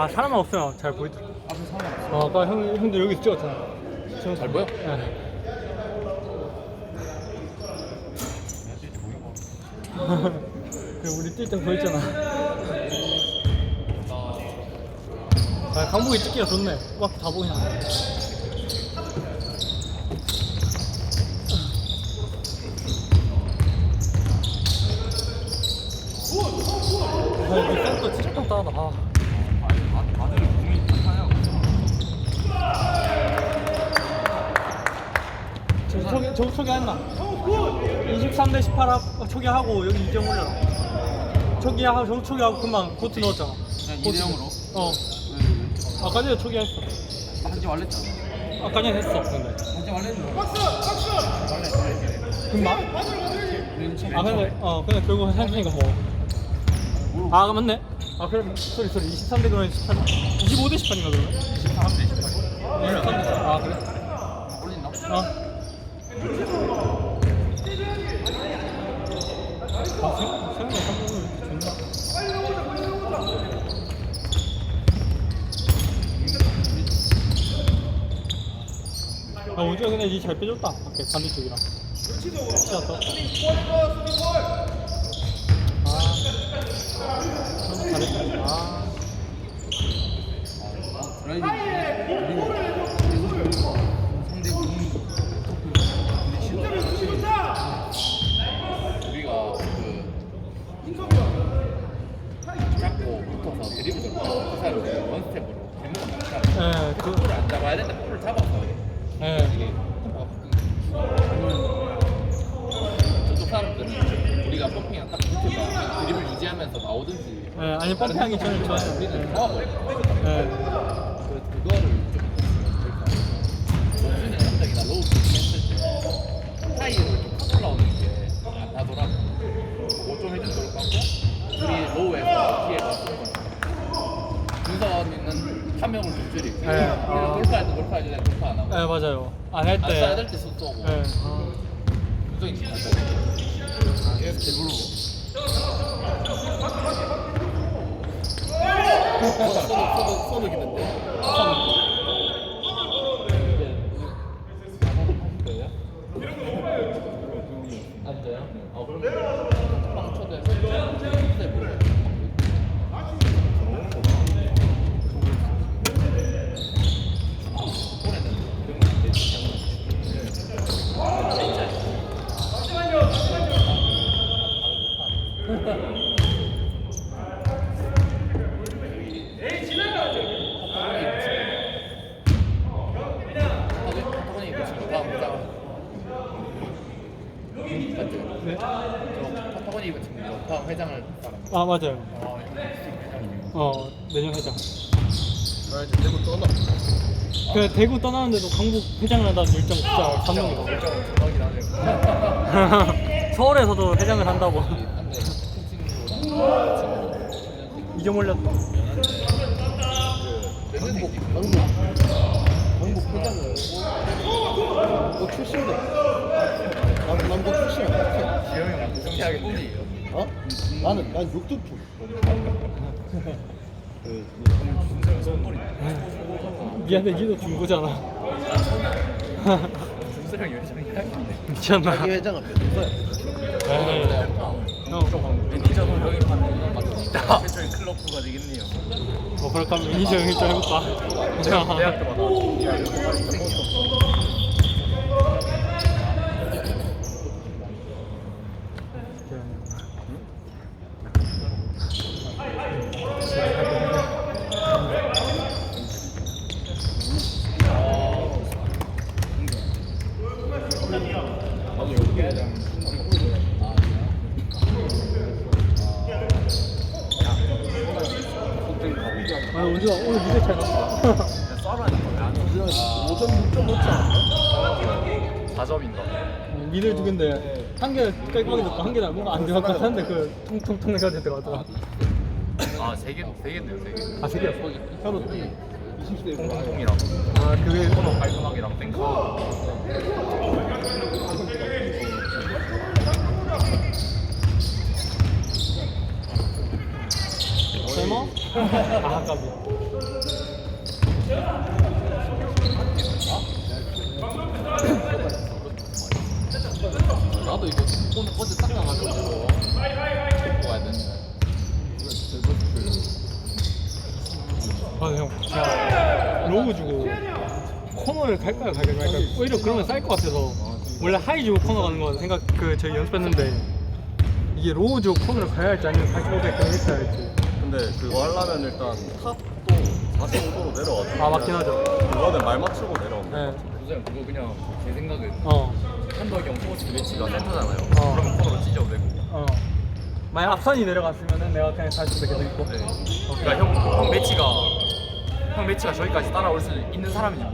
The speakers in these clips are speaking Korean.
아 사람 없으면 잘 보이더라. 앞에 사람 없어. 어, 아까 형 형들 여기서 찍었잖아. 저- 잘 보여? 예. 그 우리 뛸 때 보였잖아. 아, 강북이 찍기가 좋네. 막 다 보이나. 아, 이 센터 진짜 간단하다. 저 소개, 저 소개했나? 23대 18 앞, 어, 초기하고 여기 이점 올려라. 초기하고 저 초기하고 금방 코트 넣었잖아. 그냥 코트. 2대 0으로? 어. 왜, 아까 전에 초기했어. 왜? 한지 말랬잖아. 아까 전에 했어. 근데. 한지 말랬는데. 금방? 우리는 처음 아 근데 어 근데 결국 생각하니까 뭐. 아 맞네. 아 그럼 소리 소리 23대 그러면 18, 25대 18인가 그러면? 13대 18. 23대 아 그래? 올린다? 어. 아, 우주가 근데 이잘 빼줬다. 밖에 반대쪽이랑. 치웠다. 아, 너무 잘했다. 아, 드라이빙. 그리고 상대 공이 근데 싫어. 우리가 그 잡고 붙어서 드리블 잡고 그 사이로 원스텝으로 대목을 잡고 예, 그, 볼을 안 잡아야 된다. 볼을 잡아서 예. 이게 템포가 바뀌는 저쪽 사람들은 우리가 붙으면 드립을 유지하면서 나오든지 예, 아니, 전에 좋았어. 우리는 잡아버려 예. 그래서 그거를 좀 목순이 남자이나 로우 했을 때 하이로 좀확 올라오는 게안 나더라고 그거 좀 해주면 좋을 것 같고 우리 로우에서 기회가 쓰는 거니까 준선이는 한 명을 좀 줄이고 네. 아. 골파할 때 골파해야 되는 골파 안 하고 예, 맞아요. 안 할안 써야 때. 될때 쏘고 예. 준선이 잘 쏘고 계속 대부르고 손을 손을 기는데 앉아요? 어 그럼 빵 초대해서 초대 보래 올해는 그런 거안 되지 파토건이 그 친구 다음 보자 맞죠? 네? 저 파토건이 그 친구 다음 회장을 사람 아, 맞아요. 아 어, 내년 회장. 나 이제 대구 떠나 그 대구 떠나는데도 강북 회장을 한다는 일정 진짜 감동이다. 대박이긴 하네요 서울에서도 회장을 한다고. 한데 올렸다. 강북 강북 강북 회장을 너 출신데 나는 남자 출신 아니야 지영이랑 구성해야겠네 어? 나는 난 육두품. 그 미안해, 니도 중고잖아. 준수랑 열심히 해야겠네 미쳤나? 자기 변호사야. 에이, 형, 매니저도 형이 받는 맞다 최초의 클럽부가 되겠네요 뭐 그럴까 하면 매니저 형이 좀 해볼까? 대학도 받아 아, 우주가 오늘 무대 잘 났어. 오전 6점 넣지 않았나? 4점인가 미들 두 개인데 한 개 깔끔하게 넣고 한 개는 뭔가 안 들어갈 것 같았는데 그 통통통 해가지고 들어가더라. 아 세 개, 세 개네요 세 개 아, 세? 현우 뛰 20대 통통통이랑 아, 그게 코너 깔끔하게랑 땡카 설마? 아 아깝이 나도 이거 오늘 어제 딱 나가지고 데리고 와야 되는데 아형 제가 로우 주고 코너를 갈까요 갈까요? 말까요 오히려 그러면 쌀것 같아서. 원래 하이 주고 코너 가는 건 생각 그 저희 연습했는데 이게 로우 주고 코너를 가야 할지 아니면 45대 그냥 했어야 할지 근데 그거 하려면 일단 탑도 45도로 내려가지고 아, 맞긴 하죠. 그거는 말 맞추고 내려오는 네. 선생님 그거 그냥 제 생각은 어. 한덕이 형 포스트 매치가 센터잖아요 어. 그러면 코너로 찢어도 되고 어. 만약 앞선이 내려갔으면은 내가 그냥 40대 계속 있고 네. 그러니까 형, 형 매치가 형 매치가 저기까지 따라올 수 있는 사람인지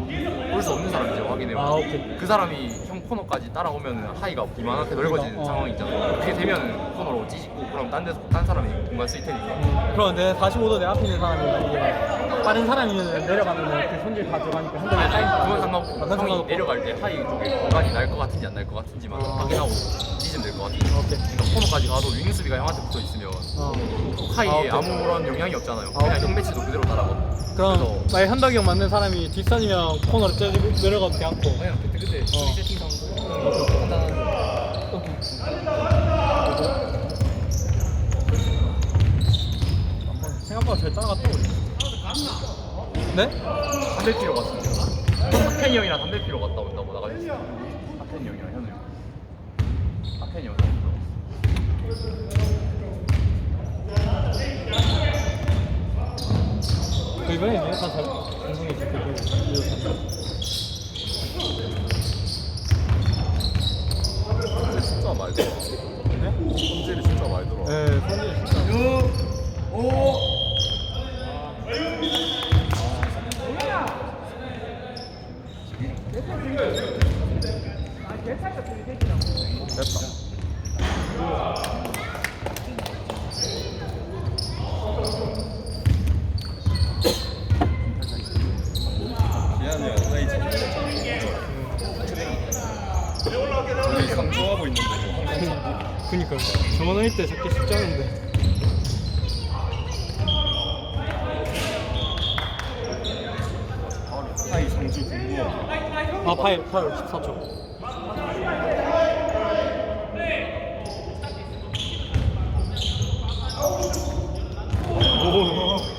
올 수 없는 사람인지 확인해요. 아, 오케이. 그 사람이 형 코너까지 따라오면 하이가 이만하게 넓어지는 어. 상황이 있잖아요. 그게 되면 코너로 찢고 그럼 딴 데서 딴 사람이 공간 쓸 테니까. 음, 내 45도 내 앞에 있는 사람이 만약에 다른 사람이면 내려가면 그 손질 다 들어가니까 한 아니, 아니, 그건 아, 상관없고 그건 형이 상관없고. 내려갈 때 하이 쪽에 공간이 날 것 같은지 안 날 것 같은지만 아. 확인하고 찢으면 될 것. 오케이. 그러니까 코너까지 가도 윙 수비가 형한테 붙어 있으면 어. 하이에 아, 오케이. 아무런 영향이 없잖아요. 아, 그냥. 형 매치도 그대로 따라가고. 그럼 만약 현덕이 형 맞는 사람이 뒷선이면 코너로 째고 내려가도 돼 않고 그냥 그때 그때 어. 세팅상 간단한 생각보다 잘 따라갔다 우리 네? 담배 피러 갔습니다. 박현이 형이랑 담배 피러 갔다 온다고 나가셨어요. 박현이 형이랑 현우 형. 박현이 형. 그 이번에 내가 다 좋고 근데 진짜 많이 들어. 네? 손질이 진짜 많이 들어. 네, 손질 진짜 됐다 미안해요 나이 참 우리 강조하고 있는데 그니까요 정원 할 때 잡기 쉽지 않은데. 하이 상주 공부 아 파일 파일 14초. 오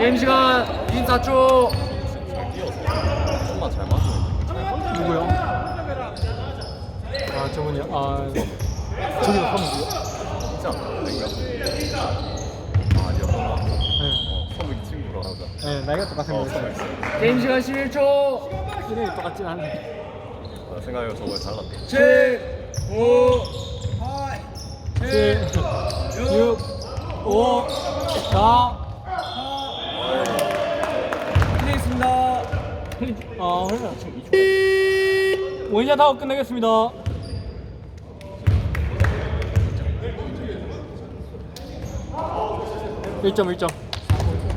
게임 시간 24초. 춤만 잘 맞으면 누구요? 아 저분이요? 아 저기도 선우요? 진짜 아니야 네. 선욱이 친구랑 하자 네 나이가 똑같은 어, 거였어요 게임 시간 11초. 이름이 똑같진 않네 나 생각해요 저번에 잘났대 7, 5, 7 6 5 4 아, 그래. 원샷 하고 끝내겠습니다. 1점 1점.